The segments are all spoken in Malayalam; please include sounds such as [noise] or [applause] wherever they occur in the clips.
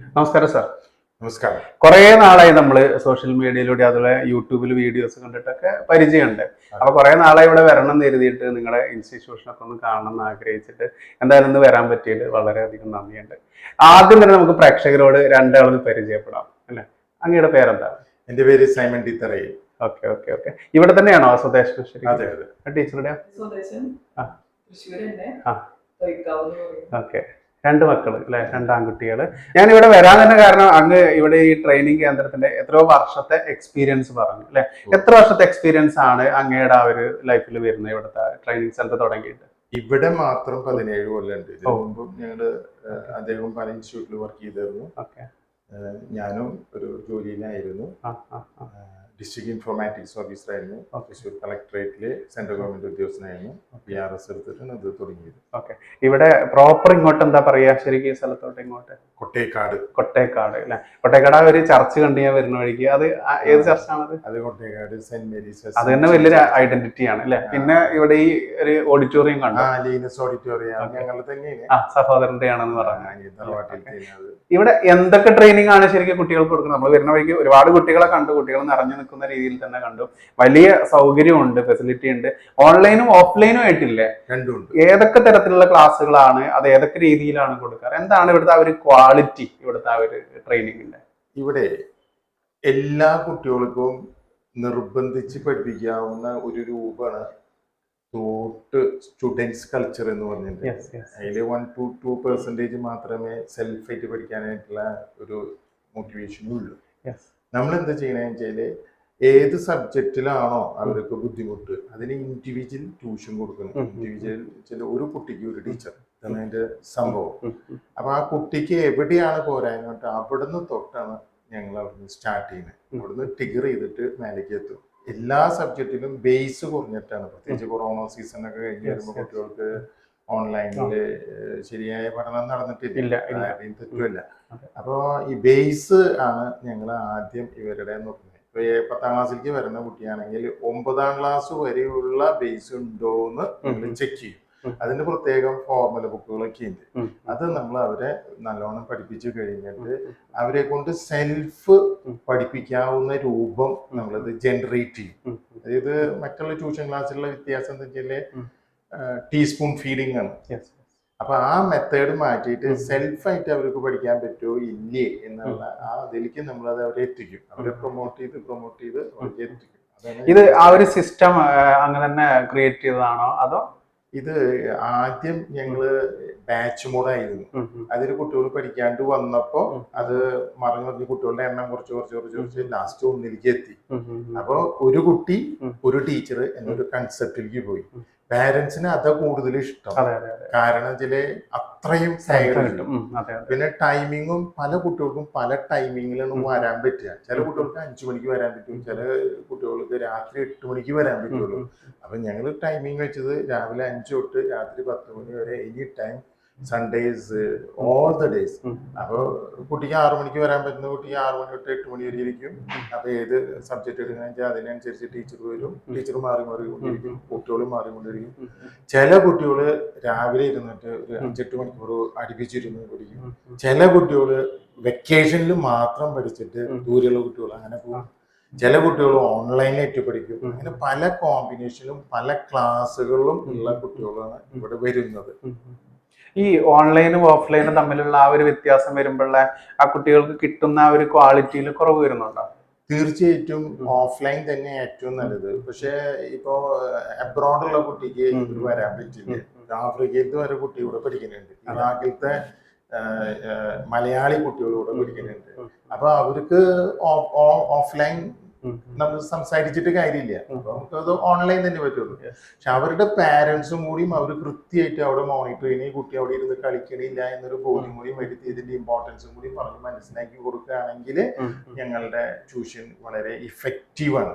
നമസ്കാരം സാർ നമസ്കാരം. കുറേ നാളായി നമ്മൾ സോഷ്യൽ മീഡിയയിലൂടെ അതുപോലെ യൂട്യൂബിൽ വീഡിയോസ് കണ്ടിട്ടൊക്കെ പരിചയമുണ്ട്. അപ്പൊ കുറേ നാളായി ഇവിടെ വരണം എന്ന് എഴുതിയിട്ട് നിങ്ങളുടെ ഇൻസ്റ്റിറ്റ്യൂഷനൊക്കെ ഒന്ന് കാണണം എന്ന് ആഗ്രഹിച്ചിട്ട് എന്തായാലും ഇന്ന് വരാൻ പറ്റിയത് വളരെയധികം നന്ദിയുണ്ട്. ആദ്യം തന്നെ നമുക്ക് പ്രേക്ഷകരോട് രണ്ടാളൊന്ന് പരിചയപ്പെടാം അല്ലെ? അങ്ങയുടെ പേരെന്താ? എന്റെ പേര് സൈമൺ ടിത്തറയിൽ ഓക്കെ ഓക്കെ ഓക്കെ. ഇവിടെ തന്നെയാണോ സ്വദേശം അതെ അതെ. ടീച്ചറുടെ? ഓക്കെ. രണ്ട് മക്കൾ അല്ലെ? രണ്ട് ആൺകുട്ടികൾ ഞാൻ ഇവിടെ വരാൻ തന്നെ കാരണം അങ്ങ് ഇവിടെ ഈ ട്രെയിനിങ് കേന്ദ്രത്തിന്റെ എത്രയോ വർഷത്തെ എക്സ്പീരിയൻസ് പറഞ്ഞു അല്ലെ? എത്ര വർഷത്തെ എക്സ്പീരിയൻസ് ആണ് അങ്ങയുടെ ആ ഒരു ലൈഫിൽ വരുന്നത് ഇവിടുത്തെ ട്രെയിനിങ് സെന്റർ തുടങ്ങിയിട്ട്? ഇവിടെ മാത്രം പതിനേഴ് കൊല്ലമുണ്ട്. ഇതിനു ഓ. മുമ്പും ഞങ്ങൾ അദ്ദേഹം പല ഇൻസ്റ്റിറ്റ്യൂട്ടിൽ വർക്ക് ചെയ്തിരുന്നു. ഞാനും ഒരു ജോലിയിലായിരുന്നു ഡിസ്ട്രിക്ട് ഇൻഫോർമാറ്റിക്സ് ഓഫീസറായിരുന്നു തൃശ്ശൂർ കളക്ടറേറ്റിലെ സെൻട്രൽ ഗവൺമെന്റ് ഉദ്യോഗസ്ഥനായിരുന്നു. പി ആർ എസ് എടുത്തിട്ടാണ് ഇത് തുടങ്ങിയത്. ഓക്കെ ഇവിടെ പ്രോപ്പർ ഇങ്ങോട്ട് എന്താ പറയാ? ശരിക്കും ഈ സ്ഥലത്തോട്ട് ഇങ്ങോട്ട്? കൊട്ടേക്കാട്. കൊട്ടേക്കാട് അല്ലെ? കൊട്ടേക്കാട് ആ ഒരു ചർച്ച് കണ്ടു ഞാൻ വരുന്ന വഴിക്ക്. അത് ഏത് ചർച്ചാണത്? അത് കൊട്ടേക്കാട് സെന്റ് മേരീസ് അത് തന്നെ വലിയൊരു ഐഡന്റിറ്റി ആണ് അല്ലെ? പിന്നെ ഇവിടെ ഈ ഒരു ഓഡിറ്റോറിയം കണ്ടു? Linus auditorium. ഞങ്ങൾ തന്നെയാണ്. സഹോദരന്റെ ആണെന്ന് പറഞ്ഞു ഇവിടെ എന്തൊക്കെ ട്രെയിനിങ് ആണ് ശരിക്കും കുട്ടികൾക്ക് കൊടുക്കുന്നത്? നമ്മൾ വരുന്ന വഴിക്ക് ഒരുപാട് കുട്ടികളെ കണ്ടു കുട്ടികൾ നിറഞ്ഞു നിൽക്കുന്ന രീതിയിൽ തന്നെ കണ്ടു. വലിയ സൗകര്യമുണ്ട് ഫെസിലിറ്റി ഉണ്ട്. ഓൺലൈനും ഓഫ്ലൈനും ആയിട്ടില്ലേ? രണ്ടും ഉണ്ട്. ഏതൊക്കെ തരത്തിലുള്ള ക്ലാസ്സുകളാണ്? അത് ഏതൊക്കെ രീതിയിലാണ് കൊടുക്കാറ്? എന്താണ് ഇവിടുത്തെ ആ ഒരു ക്വാളിറ്റി ഇവിടുത്തെ ആ ഒരു ട്രെയിനിങ്ങിന്റെ ഇവിടെ എല്ലാ കുട്ടികൾക്കും നിർബന്ധിച്ച് പഠിപ്പിക്കാവുന്ന ഒരു രൂപമാണ് തോട്ട് സ്റ്റുഡൻസ് കൾച്ചർ എന്ന് പറഞ്ഞിട്ട്. അതിൽ വൺ ടു ടു പെർസെന്റേജ് മാത്രമേ സെൽഫായിട്ട് പഠിക്കാനായിട്ടുള്ള ഒരു മോട്ടിവേഷനും ഉള്ളൂ. നമ്മൾ എന്താ ചെയ്യണമെന്ന് വെച്ചാൽ ഏത് സബ്ജക്റ്റിലാണോ അവർക്ക് ബുദ്ധിമുട്ട് അതിന് ഇൻഡിവിജ്വൽ ട്യൂഷൻ കൊടുക്കണം. ഉം. ഇൻഡിവിജ്വൽ വെച്ചാൽ ഒരു കുട്ടിക്ക് ഒരു ടീച്ചർ എന്നതിന്റെ സംഭവം. അപ്പൊ ആ കുട്ടിക്ക് എവിടെയാണ് പോരാഞ്ഞിട്ട് അവിടുന്ന് തൊട്ടാണ് ഞങ്ങൾ അവിടുന്ന് സ്റ്റാർട്ട് ചെയ്യുന്നത്. അവിടുന്ന് ടിഗർ ചെയ്തിട്ട് മേലേക്ക് എത്തും. എല്ലാ സബ്ജക്റ്റിലും ബേസ് കുറഞ്ഞിട്ടാണ്. പ്രത്യേകിച്ച് കൊറോണ സീസൺ ഒക്കെ കഴിഞ്ഞ് വരുമ്പോൾ കുട്ടികൾക്ക് ഓൺലൈനിൽ ശരിയായ പഠനം നടന്നിട്ടില്ല. ഇല്ല. തെറ്റുമില്ല അപ്പോൾ ഈ ബേസ് ആണ് ഞങ്ങൾ ആദ്യം ഇവരുടെ നോക്കുന്നത് പത്താം ക്ലാസ്സിലേക്ക് വരുന്ന കുട്ടിയാണെങ്കിൽ ഒമ്പതാം ക്ലാസ് വരെയുള്ള ബേസ് ഉണ്ടോ എന്ന് നമ്മൾ ചെക്ക് ചെയ്യും. അതിന് പ്രത്യേകം ഫോർമുല ബുക്കുകളൊക്കെ ഉണ്ട്. അത് നമ്മൾ അവരെ നല്ലോണം പഠിപ്പിച്ചു കഴിഞ്ഞിട്ട് അവരെ കൊണ്ട് സെൽഫ് പഠിപ്പിക്കാവുന്ന രൂപം നമ്മളത് ജനറേറ്റ് ചെയ്യും. അതായത് മറ്റുള്ള ട്യൂഷൻ ക്ലാസ്സിലുള്ള വ്യത്യാസം എന്താ വെച്ചാൽ ടീസ്പൂൺ ഫീഡിംഗ് ആണ്. അപ്പൊ ആ മെത്തേഡ് മാറ്റിയിട്ട്. സെൽഫായിട്ട് അവർക്ക് പഠിക്കാൻ പറ്റുമോ ഇല്ലേ എന്നുള്ള ആ അതിലേക്ക് നമ്മൾ അത് അവരെ എത്തിക്കും. അവരെ പ്രൊമോട്ട് ചെയ്ത് പ്രൊമോട്ട് ചെയ്ത് അവർക്ക് എത്തിക്കും. ഇത് ആ ഒരു സിസ്റ്റം അങ്ങനെ തന്നെ ക്രിയേറ്റ് ചെയ്തതാണോ അതോ? ഇത് ആദ്യം ഞങ്ങൾ ബാച്ച് മോഡായിരുന്നു അതിൽ കുട്ടികൾ പഠിക്കാണ്ട് വന്നപ്പോ അത് മറിഞ്ഞു മറിഞ്ഞ് കുട്ടികളുടെ എണ്ണം കുറച്ച് കുറച്ച് കുറച്ച് കുറച്ച് ലാസ്റ്റ് ഒന്നിലേക്ക് എത്തി. ഉം, ഉം, ഉം. അപ്പൊ ഒരു കുട്ടി ഒരു ടീച്ചർ എന്നൊരു കൺസെപ്റ്റിലേക്ക് പോയി. പാരന്റ്സിന് അതാ കൂടുതൽ ഇഷ്ടം. കാരണം ഇതിൽ അത്രയും കിട്ടും. പിന്നെ ടൈമിങ്ങും പല കുട്ടികൾക്കും പല ടൈമിങ്ങിലാണ് വരാൻ പറ്റുക. ചില കുട്ടികൾക്ക് അഞ്ചു മണിക്ക് വരാൻ പറ്റും. ചില കുട്ടികൾക്ക് രാത്രി എട്ട് മണിക്ക് വരാൻ പറ്റുള്ളൂ. അപ്പൊ ഞങ്ങൾ ടൈമിങ് വെച്ചത് രാവിലെ അഞ്ചു തൊട്ട് രാത്രി പത്ത് മണി വരെ. Any time Sundays all the days. അപ്പോൾ കുട്ടിക്ക് ആറു മണിക്ക് വരാൻ പറ്റുന്ന കുട്ടിക്ക് ആറു മണി തൊട്ട് എട്ട് മണി വരെ ഇരിക്കും. അപ്പോൾ ഏത് സബ്ജക്ട് എടുക്കുന്ന വെച്ചാൽ അതിനനുസരിച്ച് ടീച്ചർ വരും. ടീച്ചർ മാറി മാറി കൊണ്ടിരിക്കും. കുട്ടികളും മാറിക്കൊണ്ടിരിക്കും ചില കുട്ടികൾ രാവിലെ ഇരുന്നിട്ട് ഒരു അഞ്ചെട്ട് മണിക്കൂർ അടുപ്പിച്ചിരുന്ന് പഠിക്കും. ചില കുട്ടികൾ വെക്കേഷനിൽ മാത്രം പഠിച്ചിട്ട് ദൂരെയുള്ള കുട്ടികൾ അങ്ങനെ പോകും. ചില കുട്ടികൾ ഓൺലൈനായിട്ട് പഠിക്കും. അങ്ങനെ പല കോമ്പിനേഷനിലും പല ക്ലാസ്സുകളിലും ഉള്ള കുട്ടികളാണ് ഇവിടെ വരുന്നത്. ഈ ഓൺലൈനും ഓഫ്ലൈനും തമ്മിലുള്ള ആ ഒരു വ്യത്യാസം വരുമ്പോഴുള്ള ആ കുട്ടികൾക്ക് കിട്ടുന്ന ആ ഒരു ക്വാളിറ്റിയിൽ കുറവ് വരുന്നുണ്ടോ? തീർച്ചയായിട്ടും ഓഫ്ലൈൻ തന്നെ ഏറ്റവും നല്ലത്. പക്ഷേ ഇപ്പോ അബ്രോഡുള്ള കുട്ടിക്ക് വരാൻ പറ്റില്ല. ആഫ്രിക്കയിലത്തെ വരെ കുട്ടി ഇവിടെ പഠിക്കുന്നുണ്ട്. ഇറാഖിലത്തെ മലയാളി കുട്ടികളൂടെ പഠിക്കുന്നുണ്ട്. അപ്പൊ അവർക്ക് ഓഫ്ലൈൻ നമ്മൾ സംസാരിച്ചിട്ട് കാര്യമില്ല. നമുക്ക് അപ്പൊ നമുക്കത് ഓൺലൈൻ തന്നെ പറ്റുള്ളൂ. പക്ഷെ അവരുടെ പാരന്റ്സും കൂടിയും അവർ കൃത്യമായിട്ട് അവിടെ മോണിറ്റർ ചെയ്യണ ഈ കുട്ടി അവിടെ ഇരുന്ന് കളിക്കണില്ല എന്നൊരു ബോധ്യം കൂടി വരുത്തി ഇതിന്റെ ഇമ്പോർട്ടൻസും കൂടി പറഞ്ഞ് മനസ്സിലാക്കി കൊടുക്കുകയാണെങ്കിൽ ഞങ്ങളുടെ ട്യൂഷൻ വളരെ ഇഫക്റ്റീവാണ്.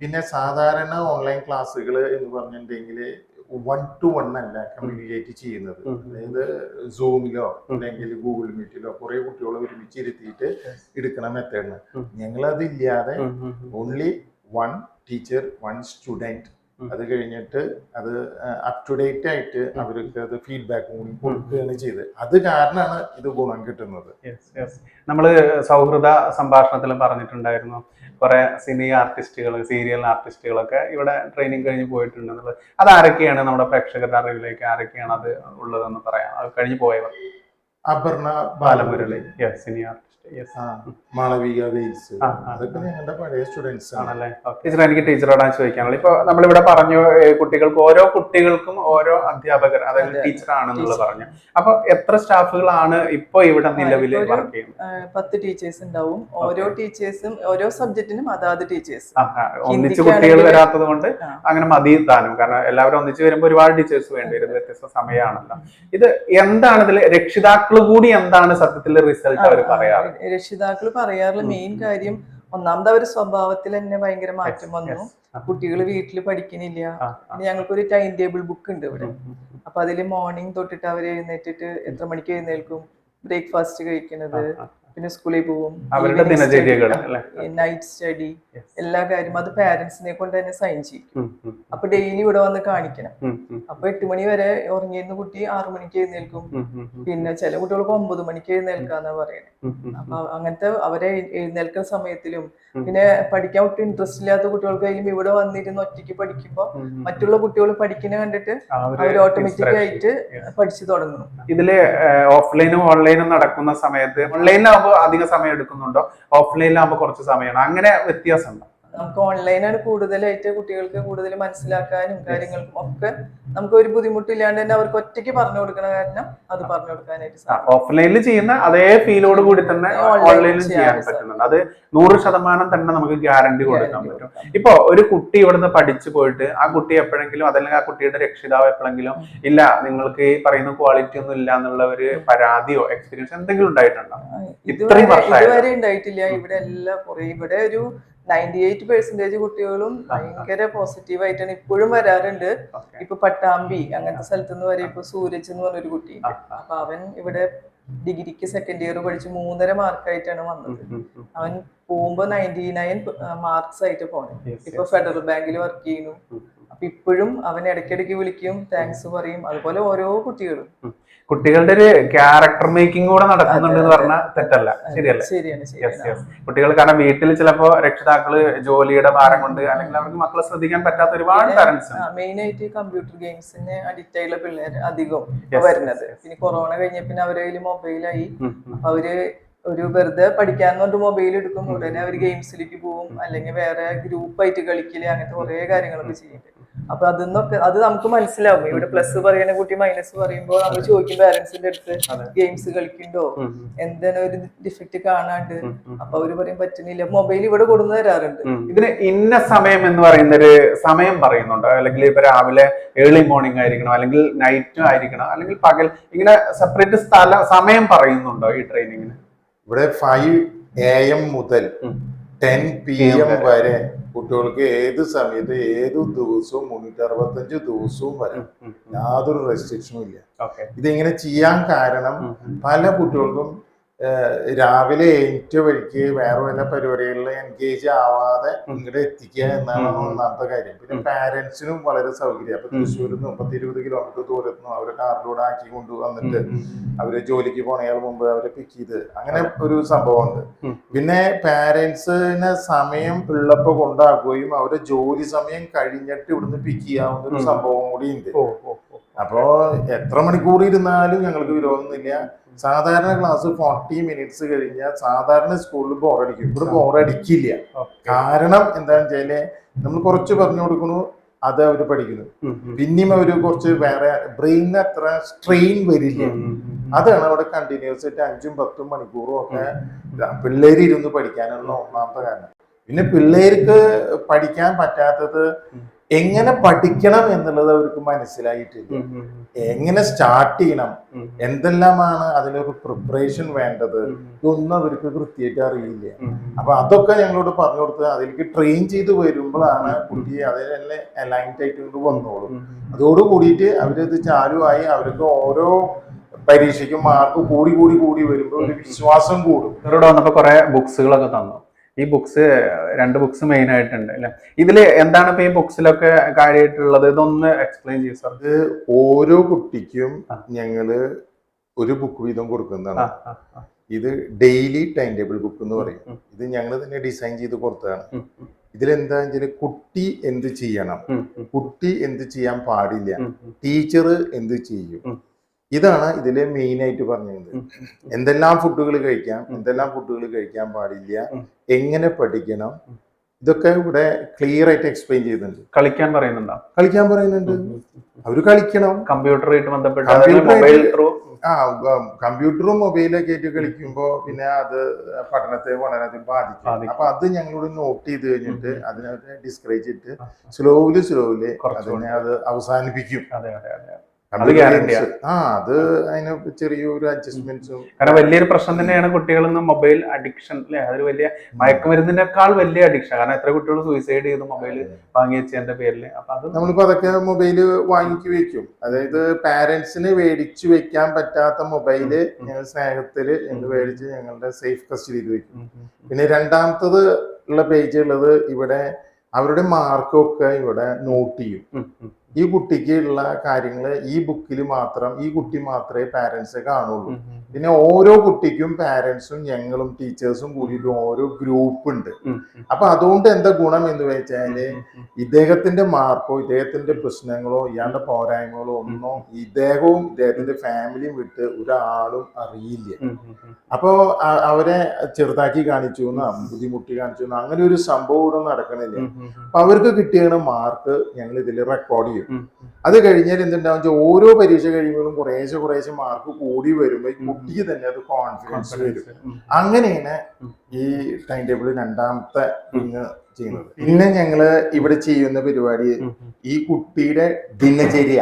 പിന്നെ സാധാരണ ഓൺലൈൻ ക്ലാസ്സുകൾ എന്ന് പറഞ്ഞിട്ടുണ്ടെങ്കിൽ വൺ ടു വൺ അല്ല കമ്മ്യൂണിക്കേറ്റ് ചെയ്യുന്നത്. അതായത് സൂമിലോ അല്ലെങ്കിൽ ഗൂഗിൾ മീറ്റിലോ കുറെ കുട്ടികളെ ഒരുമിച്ച് ഇരുത്തിയിട്ട്. എടുക്കണ മെത്തേഡിന്. ഞങ്ങളതില്ലാതെ. Only one teacher one student അത് കഴിഞ്ഞിട്ട് അത് അപ് ടു ഡേറ്റ് ആയിട്ട് അവർക്ക് അത് ഫീഡ്ബാക്കും കൂടി കൊടുക്കുകയാണ് ചെയ്തത്. അത് കാരണമാണ് ഇത് ഗുണം കിട്ടുന്നത്. നമ്മൾ സൗഹൃദ സംഭാഷണത്തിലും പറഞ്ഞിട്ടുണ്ടായിരുന്നു. കുറെ സിനി ആർട്ടിസ്റ്റുകൾ സീരിയൽ ആർട്ടിസ്റ്റുകളൊക്കെ ഇവിടെ ട്രെയിനിങ് കഴിഞ്ഞ് പോയിട്ടുണ്ട് എന്നുള്ളത്. അത് ആരൊക്കെയാണ് നമ്മുടെ പ്രേക്ഷകരുടെ അറിവിലേക്ക് ആരൊക്കെയാണ് അത് ഉള്ളതെന്ന് പറയാം. അത് കഴിഞ്ഞ് പോയവർ. Aparna Balamurali. Cinema cine artist. Malavika Wales. ആ, ആ, അതൊക്കെ ഞങ്ങളുടെ പഴയ സ്റ്റുഡൻസ് ആണല്ലേ? ടീച്ചർ എനിക്ക് ടീച്ചറോടാ ചോദിക്കാനുള്ളത്. ഇപ്പൊ നമ്മളിവിടെ പറഞ്ഞു കുട്ടികൾക്ക് ഓരോ കുട്ടികൾക്കും ഓരോ അധ്യാപകർ അതായത് ടീച്ചറാണെന്നുള്ള ടീച്ചർ. ആണെന്നുള്ളത് പറഞ്ഞു. അപ്പൊ എത്ര സ്റ്റാഫുകളാണ് ഇപ്പൊ ഇവിടെ നിലവിൽ വർക്ക് ചെയ്യുന്നത്? പത്ത് ടീച്ചേഴ്സ് ഉണ്ടാവും. ഓരോ ടീച്ചേഴ്സും ഓരോ സബ്ജക്റ്റിനും അതാത് ടീച്ചേഴ്സ് ഒന്നിച്ച് കുട്ടികൾ വരാത്തത് കൊണ്ട് അങ്ങനെ മതി താനും. കാരണം എല്ലാവരും ഒന്നിച്ച് വരുമ്പോൾ ഒരുപാട് ടീച്ചേഴ്സ് വേണ്ടി വരും. വ്യത്യസ്ത സമയമാണല്ലോ. ഇത് എന്താണ് ഇതിൽ രക്ഷിതാക്കൾ കൂടി എന്താണ് സത്യത്തിൽ റിസൾട്ട് അവർ പറയാറ്? രക്ഷിതാക്കൾ പറയാറുള്ള മെയിൻ കാര്യം ഒന്നാമത് അവർ സ്വഭാവത്തിൽ തന്നെ ഭയങ്കര മാറ്റം വന്നു. കുട്ടികൾ വീട്ടിൽ പഠിക്കണില്ല. ഞങ്ങൾക്കൊരു ടൈം ടേബിൾ ബുക്ക് ഉണ്ട് ഇവിടെ. അപ്പൊ അതിൽ മോർണിംഗ് തൊട്ടിട്ട് അവർ എഴുന്നേറ്റിട്ട് എത്ര മണിക്ക് എഴുന്നേൽക്കും? ബ്രേക്ക്ഫാസ്റ്റ് കഴിക്കുന്നത്. പിന്നെ സ്കൂളിൽ പോകും. അവരുടെ ദിനചര്യകൾ നൈറ്റ് സ്റ്റഡി എല്ലാ കാര്യവും അത് പാരന്റ്സിനെ കൊണ്ട് തന്നെ സൈൻ ചെയ്യും അപ്പൊ ഡെയിലി ഇവിടെ വന്ന് കാണിക്കണം. അപ്പൊ എട്ട് മണി വരെ ഉറങ്ങിയിരുന്ന കുട്ടി ആറു മണിക്ക് എഴുന്നേൽക്കും. പിന്നെ ചില കുട്ടികൾക്ക് ഒമ്പത് മണിക്ക് എഴുന്നേൽക്കാന്നാ പറയണേ. ഉം, ഉം, അപ്പൊ അങ്ങനത്തെ അവരെ എഴുന്നേൽക്കുന്ന സമയത്തിലും പിന്നെ പഠിക്കാൻ ഒട്ടും ഇൻട്രസ്റ്റ് ഇല്ലാത്ത കുട്ടികൾക്കായാലും ഇവിടെ വന്നിരുന്ന് ഒറ്റയ്ക്ക് പഠിക്കുമ്പോൾ. മറ്റുള്ള കുട്ടികൾ പഠിക്കുന്ന കണ്ടിട്ട് അവർ ഓട്ടോമാറ്റിക് ആയിട്ട് പഠിച്ചു തുടങ്ങും ഇതിൽ ഓഫ്ലൈനും ഓൺലൈനും നടക്കുന്ന സമയത്ത് ഓൺലൈനിലാകുമ്പോൾ അധിക സമയം എടുക്കുന്നുണ്ടോ? ഓഫ്ലൈനിലാകുമ്പോൾ കുറച്ച് സമയമാണ്? അങ്ങനെ വ്യത്യാസമുണ്ടോ. നമുക്ക് ഓൺലൈനാണ് കൂടുതലായിട്ട് കുട്ടികൾക്ക് കൂടുതൽ മനസ്സിലാക്കാനും കാര്യങ്ങൾക്കും ഒക്കെ നമുക്ക് ഒരു ബുദ്ധിമുട്ടില്ലാണ്ട് തന്നെ അവർക്ക് ഒറ്റയ്ക്ക് പറഞ്ഞു കൊടുക്കണ കാരണം അത് പറഞ്ഞു കൊടുക്കാനായിട്ട് ഓഫ്ലൈനിൽ ചെയ്യുന്ന അതേ ഫീലോട് കൂടി തന്നെ ഓൺലൈനിൽ ഓൺലൈനിലും ചെയ്യാൻ പറ്റുന്നുണ്ട്. അത് നൂറ് ശതമാനം തന്നെ നമുക്ക് ഗ്യാരണ്ടി കൊടുക്കാൻ പറ്റും. ഇപ്പൊ ഒരു കുട്ടി ഇവിടുന്ന് പഠിച്ചു പോയിട്ട് ആ കുട്ടി എപ്പോഴെങ്കിലും അതല്ലെങ്കിൽ ആ കുട്ടിയുടെ രക്ഷിതാവ് എപ്പോഴെങ്കിലും ഇല്ല നിങ്ങൾക്ക് ഈ പറയുന്ന ക്വാളിറ്റി ഒന്നും ഇല്ല എന്നുള്ള ഒരു പരാതിയോ എക്സ്പീരിയൻസ് എന്തെങ്കിലും ഉണ്ടായിട്ടുണ്ടോ? ഇത്രയും ഇതുവരെ ഉണ്ടായിട്ടില്ല. ഇവിടെ എല്ലാം ഇവിടെ ഒരു നയന്റി എയ്റ്റ് പെർസെന്റേജ് കുട്ടികളും ഭയങ്കര പോസിറ്റീവ് ആയിട്ടാണ് ഇപ്പോഴും വരാറുണ്ട്. ഇപ്പൊ പട്ടാമ്പി അങ്ങനത്തെ സ്ഥലത്ത് നിന്ന് വരെ ഇപ്പൊ സൂരജ് എന്ന് പറഞ്ഞൊരു കുട്ടി. അപ്പൊ അവൻ ഇവിടെ ഡിഗ്രിക്ക് സെക്കൻഡ് ഇയർ പഠിച്ച് മൂന്നര മാർക്കായിട്ടാണ് വന്നത്. അവൻ പോകുമ്പോ നയന്റി നയൻ മാർക്സ് ആയിട്ട് പോണേ. ഇപ്പൊ ഫെഡറൽ ബാങ്കിൽ വർക്ക് ചെയ്യുന്നു. അപ്പൊ ഇപ്പോഴും അവൻ ഇടയ്ക്കിടയ്ക്ക് വിളിക്കും താങ്ക്സ് പറയും. അതുപോലെ ഓരോ കുട്ടികളും. കുട്ടികളുടെ ഒരു ക്യാരക്ടർ മേക്കിംഗ് കൂടെ നടക്കുന്നുണ്ട് എന്ന് പറഞ്ഞാൽ തെറ്റല്ല. ശരിയല്ലേ? കുട്ടികൾ കാരണം വീട്ടിൽ ചിലപ്പോ രക്ഷിതാക്കൾ ജോലിയുടെ ഭാരം കൊണ്ട് അല്ലെങ്കിൽ അവർക്ക് മക്കളെ ശ്രദ്ധിക്കാൻ പറ്റാത്ത ഒരുപാട് പാരന്റ്സ് മെയിൻ ആയിട്ട് കമ്പ്യൂട്ടർ ഗെയിംസിന് അഡിക്റ്റ് ആയിട്ടുള്ള പിള്ളേർ അധികം വരുന്നത്. പിന്നെ കൊറോണ കഴിഞ്ഞ പിന്നെ അവരെ മൊബൈലായി. അവർ ഒരു വെറുതെ പഠിക്കാന്ന് പറഞ്ഞിട്ട് മൊബൈൽ എടുക്കും. ഉടനെ അവർ ഗെയിംസിലേക്ക് പോകും അല്ലെങ്കിൽ വേറെ ഗ്രൂപ്പായിട്ട് കളിക്കൽ അങ്ങനത്തെ കുറെ കാര്യങ്ങളൊക്കെ ചെയ്യുന്നുണ്ട് അപ്പൊ അതിന്നൊക്കെ അത് നമുക്ക് മനസ്സിലാവും. ഇവിടെ പ്ലസ് പറയുന്ന കുട്ടി മൈനസ് പറയുമ്പോൾ നമ്മൾ ചോദിക്കും പാരന്റ്സിന്റെ അടുത്ത് ഗെയിംസ് കളിക്കണ്ടോ. എന്താണ് ഒരു ഡിഫക്റ്റ് കാണാണ്ട്. അപ്പൊ അവർ പറയും പറ്റുന്നില്ല. മൊബൈൽ ഇവിടെ കൊടുന്നു തരാറുണ്ട്. ഇതിന് ഇന്ന സമയം എന്ന് പറയുന്ന ഒരു സമയം പറയുന്നുണ്ടോ. അല്ലെങ്കിൽ ഇപ്പൊ രാവിലെ ഏർലി മോർണിംഗ് ആയിരിക്കണം? അല്ലെങ്കിൽ നൈറ്റും ആയിരിക്കണം? അല്ലെങ്കിൽ പകൽ ഇങ്ങനെ സെപ്പറേറ്റ് സ്ഥലം സമയം പറയുന്നുണ്ടോ ഈ ട്രെയിനിങ്ങിന് ഇവിടെ ഫൈവ് എ എം മുതൽ. ടെൻ പി എം വരെ. കുട്ടികൾക്ക് ഏത് സമയത്ത് ഏത് ദിവസവും മുന്നൂറ്റി അറുപത്തഞ്ച് ദിവസവും വരാം. യാതൊരു റെസ്ട്രിക്ഷനും ഇല്ല. ഇതിങ്ങനെ ചെയ്യാൻ കാരണം പല കുട്ടികൾക്കും രാവിലെ എണീറ്റ് വഴിക്ക് വേറെ വല്ല പരിപാടികളിൽ എൻഗേജ് ആവാതെ ഇങ്ങോട്ട് എത്തിക്കുക എന്നാണ്. ഒന്നാമത്തെ കാര്യം. പിന്നെ പാരന്റ്സിനും വളരെ സൗകര്യം. അപ്പൊ. തൃശ്ശൂരിൽ നിന്ന് മുപ്പത്തി ഇരുപത് കിലോമീറ്റർ ദൂരത്ത് നിന്ന് അവരെ കാറിലൂടെ ആക്കി കൊണ്ടുവന്നിട്ട് വന്നിട്ട് അവർ ജോലിക്ക് പോണയാൾ മുമ്പ് അവരെ പിക്ക് ചെയ്ത്. അങ്ങനെ ഒരു സംഭവമുണ്ട്. പിന്നെ പാരന്റ്സിന് സമയം ഉള്ളപ്പോ കൊണ്ടാക്കുകയും അവരെ ജോലി സമയം കഴിഞ്ഞിട്ട് ഇവിടുന്ന് പിക്ക് ചെയ്യാവുന്ന ഒരു. സംഭവം കൂടി ഉണ്ട് ഓ ഓ ഓ. അപ്പോ എത്ര മണിക്കൂർ ഇരുന്നാലും ഞങ്ങൾക്ക് വിരോധമൊന്നുമില്ല. സാധാരണ ക്ലാസ് ഫോർട്ടി മിനിറ്റ്സ് കഴിഞ്ഞാൽ സാധാരണ സ്കൂളിൽ ബോറടിക്കും ഇവിടെ ബോറടിക്കില്ല കാരണം എന്താണെന്ന് വെച്ചാൽ നമ്മൾ കുറച്ച് പറഞ്ഞു കൊടുക്കുന്നു അത് അവർ പഠിക്കുന്നു. പിന്നെയും അവർ കുറച്ച് വേറെ ബ്രെയിനിന് അത്ര സ്ട്രെയിൻ വരില്ല. അതാണ് അവിടെ കണ്ടിന്യൂസ് ആയിട്ട് അഞ്ചും പത്തും മണിക്കൂറും ഒക്കെ പിള്ളേർ ഇരുന്ന് പഠിക്കാനുള്ള ഒന്നാമത്തെ കാരണം. പിന്നെ പിള്ളേർക്ക് പഠിക്കാൻ പറ്റാത്തത് എങ്ങനെ പഠിക്കണം എന്നുള്ളത് അവർക്ക് മനസ്സിലായിട്ടില്ല. എങ്ങനെ സ്റ്റാർട്ട് ചെയ്യണം എന്തെല്ലാമാണ് അതിലൊരു പ്രിപ്പറേഷൻ വേണ്ടത്. ഇതൊന്നും അവർക്ക് കൃത്യമായിട്ട് അറിയില്ല. അപ്പൊ അതൊക്കെ ഞങ്ങളോട് പറഞ്ഞു കൊടുത്ത് അതിലേക്ക് ട്രെയിൻ ചെയ്ത് വരുമ്പോഴാണ് കുട്ടി അതിനെ അലൈൻഡ് ആയിട്ട് കൊണ്ട് വന്നോളും. അതോട് കൂടിയിട്ട് അവരത് ചാലുവായി അവർക്ക് ഓരോ പരീക്ഷയ്ക്കും മാർക്ക് കൂടി കൂടി കൂടി വരുമ്പോൾ ഒരു വിശ്വാസം കൂടും. ഇവരോട് വന്നപ്പോ കുറെ ബുക്സുകളൊക്കെ തന്നു. ഈ ബുക്സ് രണ്ട് ബുക്സ് മെയിൻ ആയിട്ടുണ്ട് അല്ലെ? ഇതിൽ എന്താണ് ഇപ്പൊ ഈ ബുക്സിലൊക്കെ കാര്യമായിട്ടുള്ളത്? ഇതൊന്ന് എക്സ്പ്ലെയിൻ ചെയ്യും സാർ ഇത് ഓരോ കുട്ടിക്കും. ഞങ്ങൾ ഒരു ബുക്ക് വീതം കൊടുക്കുന്നതാണ്. ഇത് ഡെയിലി ടൈം ടേബിൾ ബുക്ക് എന്ന് പറയും. ഇത് ഞങ്ങൾ തന്നെ ഡിസൈൻ ചെയ്ത് കൊടുത്തതാണ്. ഇതിലെന്താ വെച്ചാൽ കുട്ടി എന്ത് ചെയ്യണം? കുട്ടി എന്ത് ചെയ്യാൻ പാടില്ല? ടീച്ചർ എന്ത് ചെയ്യും. ഇതാണ് ഇതിലെ മെയിനായിട്ട് പറഞ്ഞത് എന്തെല്ലാം ഫുഡുകൾ കഴിക്കാം എന്തെല്ലാം ഫുഡുകൾ കഴിക്കാൻ പാടില്ല എങ്ങനെ പഠിക്കണം ഇതൊക്കെ ഇവിടെ ക്ലിയർ ആയിട്ട് എക്സ്പ്ലെയിൻ ചെയ്യുന്നുണ്ട് കളിക്കാൻ പറയുന്നുണ്ടോ? കളിക്കാൻ പറയുന്നുണ്ട്. അവർ കളിക്കണം. കമ്പ്യൂട്ടറായിട്ട് ബന്ധപ്പെട്ട് ആ കമ്പ്യൂട്ടറും മൊബൈലൊക്കെ ആയിട്ട് കളിക്കുമ്പോ പിന്നെ അത് പഠനത്തെ വളരെ ബാധിക്കും. അപ്പൊ അത് ഞങ്ങളോട് നോട്ട് ചെയ്ത് കഴിഞ്ഞിട്ട് അതിനെ ഡിസ്കറേജ് ചെയ്തിട്ട് സ്ലോലി സ്ലോലി അതിനെ അത് അവസാനിപ്പിക്കും. അതെ അതെ അതെ. Computer ഗ്യാരണ്ടി ആ അത് അതിന് ചെറിയൊരു അഡ്ജസ്റ്റ്മെന്റ്സും കാരണം വലിയൊരു പ്രശ്നം തന്നെയാണ് കുട്ടികളിൽ നിന്ന് മൊബൈൽ അഡിക്ഷൻ അല്ലെ അതൊരു വലിയ മയക്കുമരുന്നിനേക്കാൾ വലിയ അഡിക്ഷൻ കാരണം എത്ര കുട്ടികൾ സൂയിസൈഡ് ചെയ്തു മൊബൈൽ വാങ്ങി വെച്ചതിന്റെ പേരിൽ അപ്പൊ അത് നമ്മളിപ്പോ അതൊക്കെ മൊബൈൽ വാങ്ങിച്ചു വെക്കും. അതായത് പാരന്റ്സിന് മേടിച്ചു വെക്കാൻ പറ്റാത്ത മൊബൈൽ ഞങ്ങൾ സ്നേഹത്തിൽ ഞങ്ങൾ മേടിച്ച് ഞങ്ങളുടെ സേഫ് കസ്റ്റഡിയിൽ വെക്കും. പിന്നെ രണ്ടാമത്തത് ഉള്ള പേജ് ഉള്ളത് ഇവിടെ അവരുടെ മാർക്കൊക്കെ ഇവിടെ നോട്ട് ചെയ്യും. ഈ കുട്ടിക്കുള്ള കാര്യങ്ങൾ ഈ ബുക്കിൽ മാത്രം ഈ കുട്ടി മാത്രമേ പാരന്റ്സ് കാണുള്ളൂ. പിന്നെ ഓരോ കുട്ടിക്കും പാരന്റ്സും ഞങ്ങളും ടീച്ചേഴ്സും കൂടിയിട്ട് ഓരോ ഗ്രൂപ്പ് ഉണ്ട്. അപ്പൊ അതുകൊണ്ട് എന്താ ഗുണം എന്ന് വെച്ചാൽ ഇദ്ദേഹത്തിന്റെ മാർക്കോ ഇദ്ദേഹത്തിന്റെ പ്രശ്നങ്ങളോ ഇയാളുടെ പോരായ്മകളോ ഒന്നും ഇദ്ദേഹവും ഇദ്ദേഹത്തിന്റെ ഫാമിലിയും വിട്ട് ഒരാളും അറിയില്ല. അപ്പോ അവരെ ചെറുതാക്കി കാണിച്ചു എന്നാ ബുദ്ധിമുട്ടി കാണിച്ചു എന്നാ അങ്ങനെ ഒരു സംഭവം ഇവിടെ നടക്കണില്ല. അപ്പൊ അവർക്ക് കിട്ടിയ മാർക്ക് ഞങ്ങൾ ഇതിൽ റെക്കോർഡ് ചെയ്യും. അത് കഴിഞ്ഞാൽ എന്തുണ്ടാവും ഓരോ പരീക്ഷ കഴിയുമ്പോഴും കുറേശ്ശെ കുറേശ്ശെ മാർക്ക് കൂടി വരുമ്പോൾ ഈ തന്നെ അത് കോൺഫിഡൻസ് വരും. അങ്ങനെയാണ് ഈ ടൈം ടേബിൾ രണ്ടാമത്തെ ഇങ്ങ് ചെയ്യുന്നത്. പിന്നെ ഞങ്ങൾ ഇവിടെ ചെയ്യുന്ന പരിപാടി. ഈ കുട്ടിയുടെ ദിനചര്യ.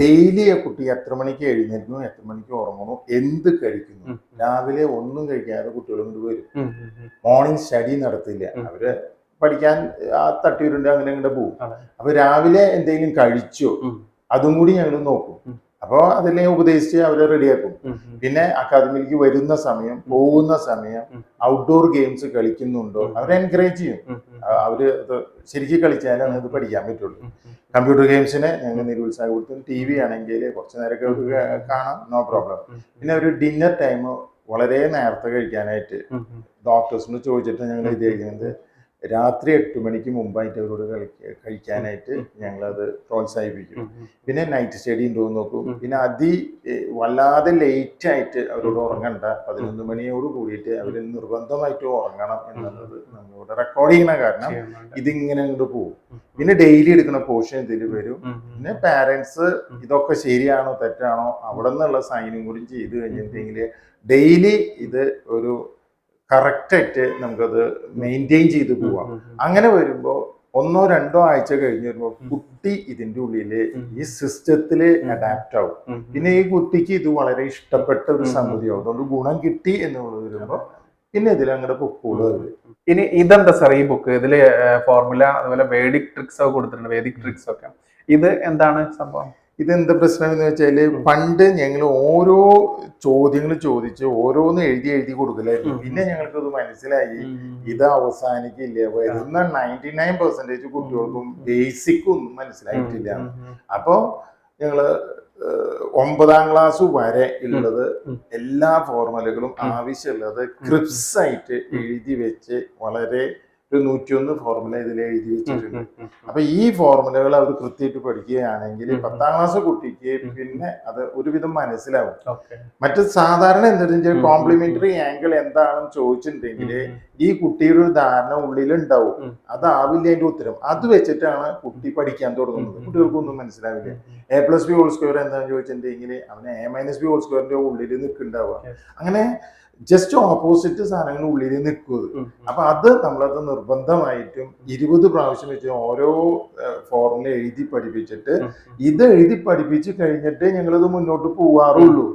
ഡെയിലി ആ കുട്ടി എത്ര മണിക്ക് എഴുന്നേൽക്കുന്നു എത്ര മണിക്ക് ഉറങ്ങുന്നു എന്ത് കഴിക്കുന്നു. രാവിലെ ഒന്നും കഴിക്കാതെ കുട്ടികൾ കൊണ്ട് വരും. മോർണിംഗ് സ്റ്റഡി നടത്തില്ല. അവർ പഠിക്കാൻ ആ തട്ടിയൂരുണ്ട് അങ്ങനെ അങ്ങോട്ട് പോകും. അപ്പൊ രാവിലെ എന്തെങ്കിലും കഴിച്ചോ. അതും കൂടി ഞങ്ങൾ നോക്കും. അപ്പോൾ അതിനെ ഉപദേശിച്ച് അവരെ റെഡിയാക്കും. പിന്നെ അക്കാദമിക്ക് വരുന്ന സമയം പോകുന്ന സമയം ഔട്ട്ഡോർ ഗെയിംസ് കളിക്കുന്നുണ്ടോ അവരെ എൻകറേജ് ചെയ്യും. അവർ ശരിക്കും കളിച്ചാലേ നിങ്ങൾക്ക് പഠിക്കാൻ പറ്റുള്ളൂ. കമ്പ്യൂട്ടർ ഗെയിംസിന് ഞങ്ങൾ നിരുത്സാഹപ്പെടുത്തും. ടി വി ആണെങ്കിൽ കുറച്ച് നേരമൊക്കെ കാണാം. നോ പ്രോബ്ലം പിന്നെ ഒരു ഡിന്നർ ടൈം വളരെ നേരത്തെ കഴിക്കാനായിട്ട്. ഡോക്ടേഴ്സിനോട് ചോദിച്ചിട്ട് ഞങ്ങൾ ഇത് ചെയ്യുന്നത് രാത്രി എട്ട് മണിക്ക് മുമ്പായിട്ട് അവരോട് കഴിക്കാനായിട്ട് ഞങ്ങളത് പ്രോത്സാഹിപ്പിക്കും. പിന്നെ നൈറ്റ് സ്റ്റഡി ഉണ്ടോ നോക്കും. പിന്നെ അതി വല്ലാതെ ലേറ്റ് ആയിട്ട് അവരോട് ഉറങ്ങണ്ട. പതിനൊന്ന് മണിയോട് കൂടിയിട്ട് അവർ നിർബന്ധമായിട്ട് ഉറങ്ങണം എന്നുള്ളത് നമ്മളിവിടെ റെക്കോർഡ് ചെയ്യണ കാരണം ഇതിങ്ങനെ അങ്ങോട്ട് പോകും. പിന്നെ ഡെയിലി എടുക്കുന്ന പോർഷൻ ഇതിൽ വരും. പിന്നെ പാരന്റ്സ് ഇതൊക്കെ ശരിയാണോ തെറ്റാണോ അവിടെ നിന്നുള്ള സൈനും കൂടി ചെയ്ത് കഴിഞ്ഞിട്ടുണ്ടെങ്കിൽ ഡെയിലി ഇത് ഒരു കറക്റ്റായിട്ട് നമുക്കത് മെയിന്റെയിൻ ചെയ്ത് പോവാം. അങ്ങനെ വരുമ്പോൾ ഒന്നോ രണ്ടോ ആഴ്ച കഴിഞ്ഞ് വരുമ്പോൾ കുട്ടി ഇതിന്റെ ഉള്ളിൽ. ഈ സിസ്റ്റത്തിൽ. അഡാപ്റ്റ് ആവും. പിന്നെ ഈ കുട്ടിക്ക് ഇത് വളരെ ഇഷ്ടപ്പെട്ട ഒരു. സംഗതിയാവും അതുകൊണ്ട് ഗുണം കിട്ടി എന്നുള്ളത് വരുമ്പോൾ പിന്നെ ഇതിൽ അങ്ങോട്ട് പൊക്കോളൂ ഇനി ഇതെന്താ സാർ ഈ ബുക്ക് ഇതിൽ ഫോർമുല അതുപോലെ വേദിക് ട്രിക്സ് ഒക്കെ കൊടുത്തിട്ടുണ്ട്. വേദിക് ട്രിക്സ് ഒക്കെ. ഇത് എന്താണ് സംഭവം? ഇതെന്താ പ്രശ്നം എന്ന് വെച്ചാൽ പണ്ട് ഞങ്ങൾ ഓരോ ചോദ്യങ്ങൾ ചോദിച്ച് ഓരോന്ന് എഴുതി എഴുതി കൊടുക്കലായിരുന്നു. പിന്നെ ഞങ്ങൾക്ക് ഇത് മനസ്സിലായി ഇത് അവസാനിക്കില്ല. വരുന്ന നയന്റി നയൻ പെർസെന്റേജ് കുട്ടികൾക്കും ബേസിക് ഒന്നും മനസ്സിലായിട്ടില്ല. അപ്പോൾ ഞങ്ങൾ ഒമ്പതാം ക്ലാസ് വരെ ഉള്ളത് എല്ലാ ഫോർമുലകളും. ആവശ്യമുള്ളത് ക്രിപ്സ് ആയിട്ട് എഴുതി വെച്ച് വളരെ ഒരു നൂറ്റിയൊന്ന് ഫോർമുല ഇതിൽ എഴുതി വെച്ചിട്ടുണ്ട്. അപ്പൊ ഈ ഫോർമുലകൾ അവർ കൃത്യമായിട്ട് പഠിക്കുകയാണെങ്കിൽ. പത്താം ക്ലാസ് കുട്ടിക്ക് പിന്നെ അത് ഒരുവിധം മനസ്സിലാവും. മറ്റു സാധാരണ എന്താണെന്ന് വെച്ചാൽ കോംപ്ലിമെന്ററി ആംഗിൾ എന്താണെന്ന് ചോദിച്ചിട്ടുണ്ടെങ്കിൽ ഈ കുട്ടിയുടെ ഒരു ധാരണ ഉള്ളിലുണ്ടാവും. അതാവില്ല അതിന്റെ ഉത്തരം. അത് വെച്ചിട്ടാണ് കുട്ടി പഠിക്കാൻ തുടങ്ങുന്നത്. കുട്ടികൾക്ക് കുട്ടികൾക്കൊന്നും മനസ്സിലാവില്ല. A plus B whole square എന്താണെന്ന് ചോദിച്ചിട്ടുണ്ടെങ്കിൽ അവന് എ മൈനസ് ബി ഹോൾ സ്ക്വയറിന്റെ ഉള്ളിൽ നിൽക്കുന്നുണ്ടാവുക. അങ്ങനെ ജസ്റ്റ് ഓപ്പോസിറ്റ് സാധനങ്ങൾ ഉള്ളിൽ നിൽക്കുന്നത്. അപ്പൊ അത് നമ്മളത് നിർബന്ധമായിട്ടും ഇരുപത് പ്രാവശ്യം വെച്ച് ഓരോ ഫോർമുല എഴുതി പഠിപ്പിച്ചിട്ട് ഇത് എഴുതി പഠിപ്പിച്ച് കഴിഞ്ഞിട്ട് ഞങ്ങളിത് മുന്നോട്ട് പോവാറുള്ളൂ.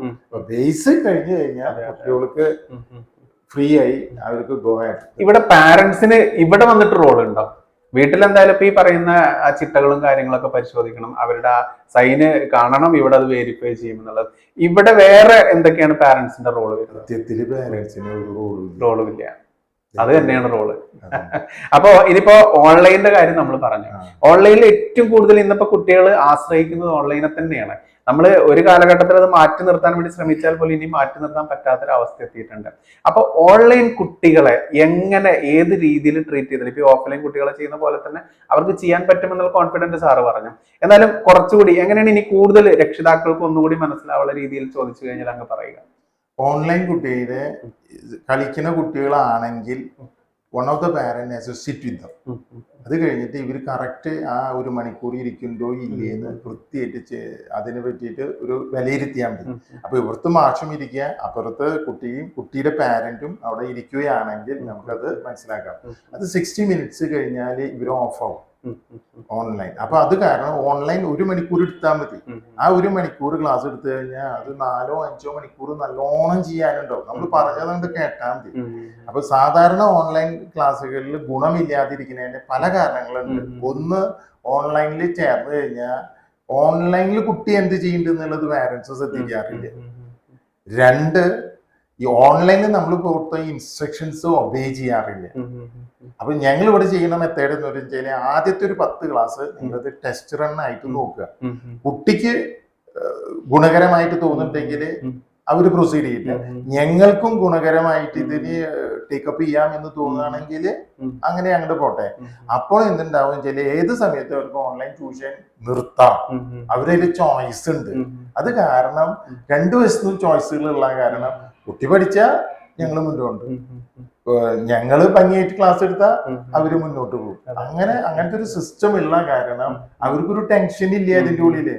ബേസ് കഴിഞ്ഞു കഴിഞ്ഞാൽ. കുട്ടികൾക്ക്. ഫ്രീ ആയി അവർക്ക് ഗോ ആയിട്ട് ഇവിടെ പാരന്റ്സിന് ഇവിടെ വന്നിട്ട് റോൾ ഉണ്ടോ? വീട്ടിൽ എന്തായാലും ഇപ്പൊ ഈ പറയുന്ന ആ ചിട്ടകളും കാര്യങ്ങളൊക്കെ പരിശോധിക്കണം. അവരുടെ ആ സൈന് കാണണം ഇവിടെ അത് വെരിഫൈ ചെയ്യും എന്നുള്ളത്. ഇവിടെ വേറെ എന്തൊക്കെയാണ് പാരന്റ്സിന്റെ റോൾ വരുന്നത്? പാരന്റ്സിന് ഒരു റോളും റോളും ഇല്ല. അത്. തന്നെയാണ് റോൾ [laughs] അപ്പോ ഇനിയിപ്പോ ഓൺലൈനിന്റെ കാര്യം നമ്മൾ പറഞ്ഞു. ഓൺലൈനിൽ ഏറ്റവും കൂടുതൽ ഇന്നിപ്പോ കുട്ടികൾ ആശ്രയിക്കുന്നത് ഓൺലൈനെ തന്നെയാണ്. നമ്മൾ ഒരു കാലഘട്ടത്തിൽ അത് മാറ്റി നിർത്താൻ വേണ്ടി ശ്രമിച്ചാൽ പോലും ഇനി മാറ്റി നിർത്താൻ പറ്റാത്തൊരവസ്ഥ എത്തിയിട്ടുണ്ട്. അപ്പൊ ഓൺലൈൻ കുട്ടികളെ എങ്ങനെ ഏത് രീതിയിൽ ട്രീറ്റ് ചെയ്തത്? ഇപ്പൊ ഓഫ്ലൈൻ കുട്ടികളെ ചെയ്യുന്ന പോലെ തന്നെ അവർക്ക് ചെയ്യാൻ പറ്റുമെന്നുള്ള കോൺഫിഡൻസ് സാറ് പറഞ്ഞു. എന്നാലും കുറച്ചുകൂടി എങ്ങനെയാണ് ഇനി കൂടുതൽ രക്ഷിതാക്കൾക്ക് ഒന്നുകൂടി മനസ്സിലാവുള്ള രീതിയിൽ ചോദിച്ചു കഴിഞ്ഞാൽ അങ്ങ് പറയുക. ഓൺലൈൻ കുട്ടിയുടെ കളിക്കുന്ന കുട്ടികളാണെങ്കിൽ one of the parent associate with അത് കഴിഞ്ഞിട്ട് ഇവർ കറക്റ്റ് ആ ഒരു മണിക്കൂർ ഇരിക്കുന്നുണ്ടോ ഇല്ലേന്ന് വൃത്തിയായിട്ട് അതിനെ പറ്റിയിട്ട് ഒരു വിലയിരുത്തിയാൽ മതി. അപ്പൊ ഇവിടുത്തെ മാഷും ഇരിക്കുക അപ്പുറത്ത് കുട്ടിയും കുട്ടിയുടെ പാരന്റും അവിടെ ഇരിക്കുകയാണെങ്കിൽ നമുക്കത് മനസ്സിലാക്കാം. അത് സിക്സ്റ്റി മിനിറ്റ്സ് കഴിഞ്ഞാൽ ഇവർ ഓഫ് ആവും. ഓൺലൈൻ. അപ്പൊ അത് കാരണം ഓൺലൈൻ ഒരു മണിക്കൂർ എടുത്താൽ മതി. ആ ഒരു മണിക്കൂർ ക്ലാസ് എടുത്തു കഴിഞ്ഞാൽ അത് നാലോ അഞ്ചോ മണിക്കൂർ നല്ലോണം ചെയ്യാനുണ്ടാവും. നമ്മൾ പറഞ്ഞതുകൊണ്ട് കേട്ടാൽ മതി. അപ്പൊ സാധാരണ ഓൺലൈൻ ക്ലാസ്സുകളിൽ ഗുണമില്ലാതിരിക്കുന്നതിന്റെ പല കാരണങ്ങളുണ്ട്. ഒന്ന് ഓൺലൈനിൽ ചേർന്ന് കഴിഞ്ഞാൽ ഓൺലൈനിൽ കുട്ടി എന്ത് ചെയ്യുന്നുണ്ട് എന്നുള്ളത് പാരന്റ്സ് ശ്രദ്ധിക്കാറില്ല. രണ്ട് ഈ ഓൺലൈനിൽ നമ്മൾ പുറത്ത് ഇൻസ്ട്രക്ഷൻസ് ഒബേ ചെയ്യാറില്ല. അപ്പൊ ഞങ്ങൾ ഇവിടെ ചെയ്യുന്ന മെത്തേഡ് എന്ന് വെച്ചാൽ ആദ്യത്തെ ഒരു പത്ത് ക്ലാസ് നിങ്ങളത് ടെസ്റ്റ് റൺ ആയിട്ട് നോക്കുക. കുട്ടിക്ക് ഗുണകരമായിട്ട് തോന്നുന്നുണ്ടെങ്കിൽ അവർ പ്രൊസീഡ് ചെയ്യില്ല. ഞങ്ങൾക്കും ഗുണകരമായിട്ട് ഇതിന് ടേക്കപ്പ് ചെയ്യാം എന്ന് തോന്നുകയാണെങ്കിൽ അങ്ങനെ അങ്ങോട്ട് പോട്ടെ. അപ്പോൾ എന്തുണ്ടാവും വെച്ചാൽ ഏത് സമയത്ത് അവർക്ക് ഓൺലൈൻ ട്യൂഷൻ നിർത്താം. അവരൊരു ചോയ്സ് ഉണ്ട്. അത് കാരണം രണ്ടു വശത്തും ചോയ്സുകളുള്ള കാരണം കുട്ടി പഠിച്ചാൽ ഞങ്ങൾ മുന്നോട്ട് ഞങ്ങൾ ഭംഗിയായിട്ട് ക്ലാസ് എടുത്താൽ അവർ മുന്നോട്ട് പോകും. അങ്ങനെ അങ്ങനത്തെ ഒരു സിസ്റ്റം ഉള്ള കാരണം അവർക്കൊരു ടെൻഷൻ ഇല്ല അതിന്റെ ഉള്ളിൽ.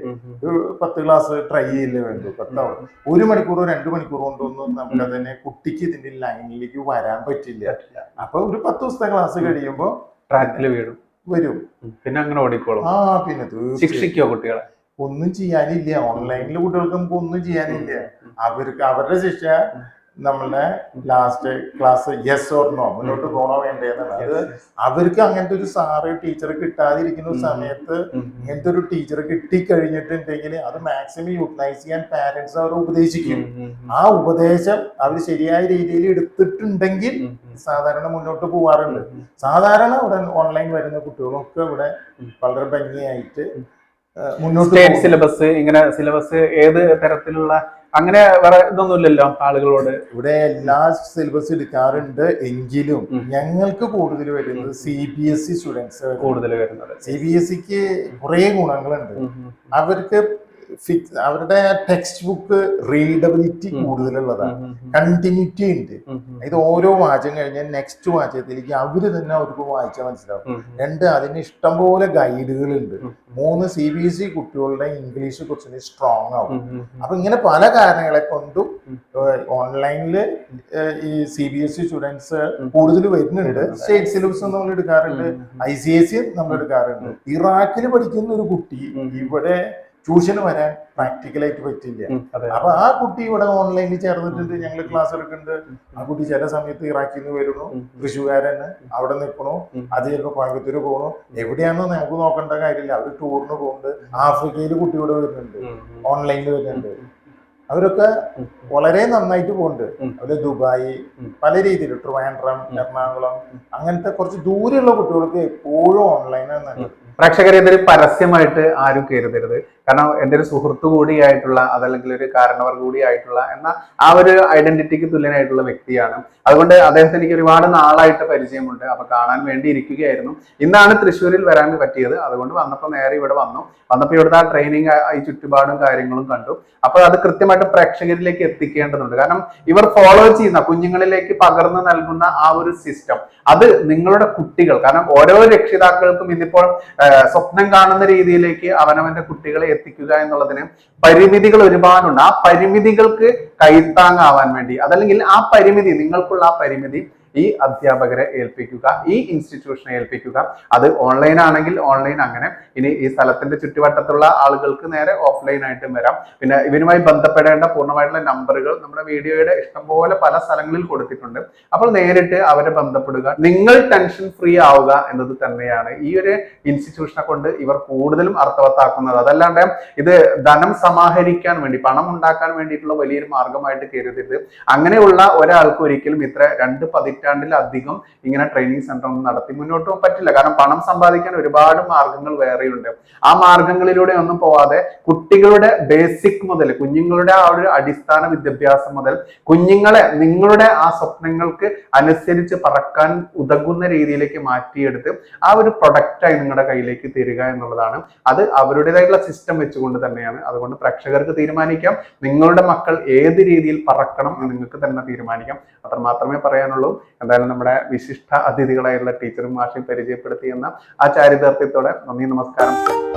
ഒരു പത്ത് ക്ലാസ് ട്രൈ ചെയ്യില്ലേ വേണ്ടു. പത്താവും ഒരു മണിക്കൂറോ രണ്ട് മണിക്കൂറോ കൊണ്ടൊന്നും നമുക്ക് അതിനെ കുട്ടിക്ക് ഇതിന്റെ ലൈനിലേക്ക് വരാൻ പറ്റില്ല. അപ്പൊ ഒരു പത്ത് ദിവസത്തെ ക്ലാസ് കഴിയുമ്പോൾ ട്രാക്കിൽ വീഴും. വരും. പിന്നെ അങ്ങനെ ഓടിക്കോളും. ആ പിന്നെ ശിക്ഷിക്കോ കുട്ടികളെ? ഒന്നും ചെയ്യാനില്ല. ഓൺലൈനിൽ കുട്ടികൾക്ക് നമുക്ക് ഒന്നും ചെയ്യാനില്ല. അവർക്ക് അവരുടെ ശിക്ഷ നമ്മളുടെ last class yes or no മുന്നോട്ട് പോകണോ വേണ്ടതെന്നാണ് അത് അവർക്ക് അങ്ങനത്തെ ഒരു സാറ് ടീച്ചർ കിട്ടാതിരിക്കുന്ന സമയത്ത് ഇങ്ങനത്തെ ഒരു ടീച്ചർ കിട്ടിക്കഴിഞ്ഞിട്ടുണ്ടെങ്കിൽ അത് മാക്സിമം യൂട്ടിലൈസ് ചെയ്യാൻ പാരന്റ്സ് അവർ ഉപദേശിക്കും. ആ ഉപദേശം അവർ ശരിയായ രീതിയിൽ എടുത്തിട്ടുണ്ടെങ്കിൽ സാധാരണ മുന്നോട്ട് പോവാറുണ്ട്. സാധാരണ ഇവിടെ ഓൺലൈൻ വരുന്ന കുട്ടികളൊക്കെ ഇവിടെ വളരെ ഭംഗിയായിട്ട് മുന്നോട്ട് സിലബസ് ഇങ്ങനെ സിലബസ് ഏത് തരത്തിലുള്ള അങ്ങനെ വേറെ ഇതൊന്നുമില്ലല്ലോ ആളുകളോട്. ഇവിടെ എല്ലാ സിലബസ് എടുക്കാറുണ്ട് എങ്കിലും ഞങ്ങൾക്ക് കൂടുതൽ വരുന്നത് C B S E students കൂടുതൽ വരുന്നത്. സി ബി എസ് സിക്ക് കുറെ ഗുണങ്ങളുണ്ട്. അവർക്ക് ഫിക്സ് അവരുടെ ടെക്സ്റ്റ് ബുക്ക് റീഡബിലിറ്റി കൂടുതലുള്ളതാണ്. കണ്ടിന്യൂറ്റി ഉണ്ട്. ഇത് ഓരോ വാചകം കഴിഞ്ഞാൽ നെക്സ്റ്റ് വാചകത്തിലേക്ക് അവർ തന്നെ അവർക്ക് വായിച്ചാൽ മനസ്സിലാവും. രണ്ട് അതിന് ഇഷ്ടംപോലെ ഗൈഡുകളുണ്ട് മൂന്ന് സി ബി എസ് ഇ കുട്ടികളുടെ ഇംഗ്ലീഷ് കുറച്ചുകൂടി സ്ട്രോങ് ആവും. അപ്പൊ ഇങ്ങനെ പല കാരണങ്ങളെ കൊണ്ടും ഓൺലൈനിൽ ഈ C B S E students കൂടുതൽ വരുന്നുണ്ട്. സ്റ്റേറ്റ് സിലബസ് നമ്മൾ എടുക്കാറുണ്ട്. ഐ സി എസ് സി നമ്മൾ എടുക്കാറുണ്ട്. ഇറാഖിൽ പഠിക്കുന്ന ഒരു കുട്ടി ഇവിടെ ട്യൂഷന് വരാൻ പ്രാക്ടിക്കലായിട്ട് പറ്റില്ല അപ്പൊ ആ കുട്ടി ഇവിടെ ഓൺലൈനിൽ ചേർന്നിട്ടുണ്ട് ഞങ്ങൾ ക്ലാസ് എടുക്കുന്നുണ്ട്. ആ കുട്ടി ചില സമയത്ത് ഇറാഖിൽ നിന്ന് വരുന്നു. തൃശ്ശൂകാരന് അവിടെ നിൽക്കണു. അത് ചിലപ്പോൾ കോയമ്പത്തൂർ പോകണു എവിടെയാണെന്ന് നമുക്ക് നോക്കേണ്ട കാര്യമില്ല. അവർ ടൂറിന് പോകുന്നുണ്ട്. ആഫ്രിക്കയിൽ കുട്ടി ഇവിടെ വരുന്നുണ്ട്. ഓൺലൈനിൽ വരുന്നുണ്ട്. അവരൊക്കെ വളരെ നന്നായിട്ട് പോകുന്നുണ്ട്. അവർ ദുബായ്. പല രീതിയിൽ ട്രിവാൻഡ്രം എറണാകുളം അങ്ങനത്തെ കുറച്ച് ദൂരെയുള്ള കുട്ടികൾക്ക് എപ്പോഴും ഓൺലൈനാണ് നല്ലത്. പ്രേക്ഷകർ ഇതൊരു പരസ്യമായിട്ട് ആരും കരുതരുത്. കാരണം എന്റെ ഒരു സുഹൃത്ത് കൂടിയായിട്ടുള്ള അതല്ലെങ്കിൽ ഒരു കാരണവർ കൂടിയായിട്ടുള്ള എന്ന ആ ഒരു ഐഡന്റിറ്റിക്ക് തുല്യനായിട്ടുള്ള വ്യക്തിയാണ്. അതുകൊണ്ട് അദ്ദേഹത്തിന് എനിക്ക് ഒരുപാട് നാളായിട്ട് പരിചയമുണ്ട്. അപ്പൊ കാണാൻ വേണ്ടി ഇരിക്കുകയായിരുന്നു. ഇന്നാണ് തൃശ്ശൂരിൽ വരാൻ പറ്റിയത്. അതുകൊണ്ട് വന്നപ്പോൾ നേരെ ഇവിടെ വന്നു. വന്നപ്പോൾ ഇവിടുത്തെ ആ ട്രെയിനിങ് ഈ ചുറ്റുപാടും കാര്യങ്ങളും കണ്ടു. അപ്പോൾ അത് കൃത്യമായിട്ട് പ്രേക്ഷകരിലേക്ക് എത്തിക്കേണ്ടതുണ്ട്. കാരണം ഇവർ ഫോളോ ചെയ്യുന്ന കുഞ്ഞുങ്ങളിലേക്ക് പകർന്നു നൽകുന്ന ആ ഒരു സിസ്റ്റം അത് നിങ്ങളുടെ കുട്ടികൾ കാരണം ഓരോ രക്ഷിതാക്കൾക്കും ഇന്നിപ്പോൾ സ്വപ്നം കാണുന്ന രീതിയിലേക്ക് അവനവന്റെ കുട്ടികളെ എത്തിക്കുക എന്നുള്ളതിന് പരിമിതികൾ ഒരുപാടുണ്ട്. ആ പരിമിതികൾക്ക് കൈത്താങ്ങാവാൻ വേണ്ടി അതല്ലെങ്കിൽ ആ പരിമിതി നിങ്ങൾക്കുള്ള ആ പരിമിതി ഈ അധ്യാപകരെ ഏൽപ്പിക്കുക ഈ ഇൻസ്റ്റിറ്റ്യൂഷനെ ഏൽപ്പിക്കുക. അത് ഓൺലൈൻ ആണെങ്കിൽ ഓൺലൈൻ അങ്ങനെ. ഇനി ഈ സ്ഥലത്തിന്റെ ചുറ്റുവട്ടത്തുള്ള ആളുകൾക്ക് നേരെ ഓഫ്ലൈൻ ആയിട്ടും വരാം. പിന്നെ ഇവരുമായി ബന്ധപ്പെടേണ്ട പൂർണമായിട്ടുള്ള നമ്പറുകൾ നമ്മുടെ വീഡിയോയുടെ ഇഷ്ടംപോലെ പല സ്ഥലങ്ങളിൽ കൊടുത്തിട്ടുണ്ട്. അപ്പോൾ നേരിട്ട് അവരെ ബന്ധപ്പെടുക. നിങ്ങൾ ടെൻഷൻ ഫ്രീ ആവുക എന്നത് തന്നെയാണ്. ഈ ഒരു ഇൻസ്റ്റിറ്റ്യൂഷനെ കൊണ്ട് ഇവർ കൂടുതലും അർത്ഥവത്താക്കുന്നത്. അതല്ലാണ്ട് ഇത് ധനം സമാഹരിക്കാൻ വേണ്ടി പണം ഉണ്ടാക്കാൻ വേണ്ടിയിട്ടുള്ള വലിയൊരു മാർഗമായിട്ട് കരുതരുത്. അങ്ങനെയുള്ള ഒരാൾക്ക് ഒരിക്കലും ഇത്ര രണ്ട് പതിറ്റാണ്ട് പതിറ്റാണ്ടിലധികം ഇങ്ങനെ ട്രെയിനിങ് സെന്റർ ഒന്നും നടത്തി മുന്നോട്ട് പോകാൻ പറ്റില്ല. കാരണം പണം സമ്പാദിക്കാൻ ഒരുപാട് മാർഗങ്ങൾ വേറെയുണ്ട്. ആ മാർഗങ്ങളിലൂടെ ഒന്നും പോവാതെ കുട്ടികളുടെ ബേസിക് മുതൽ കുഞ്ഞുങ്ങളുടെ ആ ഒരു അടിസ്ഥാന വിദ്യാഭ്യാസം മുതൽ കുഞ്ഞുങ്ങളെ നിങ്ങളുടെ ആ സ്വപ്നങ്ങൾക്ക് അനുസരിച്ച് പറക്കാൻ ഉതകുന്ന രീതിയിലേക്ക് മാറ്റിയെടുത്ത് ആ ഒരു പ്രൊഡക്റ്റായി നിങ്ങളുടെ കയ്യിലേക്ക് തരിക എന്നുള്ളതാണ്. അത് അവരുടേതായിട്ടുള്ള സിസ്റ്റം വെച്ചുകൊണ്ട് തന്നെയാണ്. അതുകൊണ്ട് പ്രേക്ഷകർക്ക് തീരുമാനിക്കാം. നിങ്ങളുടെ മക്കൾ ഏത് രീതിയിൽ പറക്കണം എന്ന് നിങ്ങൾക്ക് തന്നെ തീരുമാനിക്കാം. അത്ര മാത്രമേ പറയാനുള്ളൂ. എന്തായാലും നമ്മുടെ വിശിഷ്ട അതിഥികളായുള്ള ടീച്ചറും മാഷയും പരിചയപ്പെടുത്തി എന്ന ആ ചാരിതാർത്ഥ്യത്തോടെ നന്ദി നമസ്കാരം.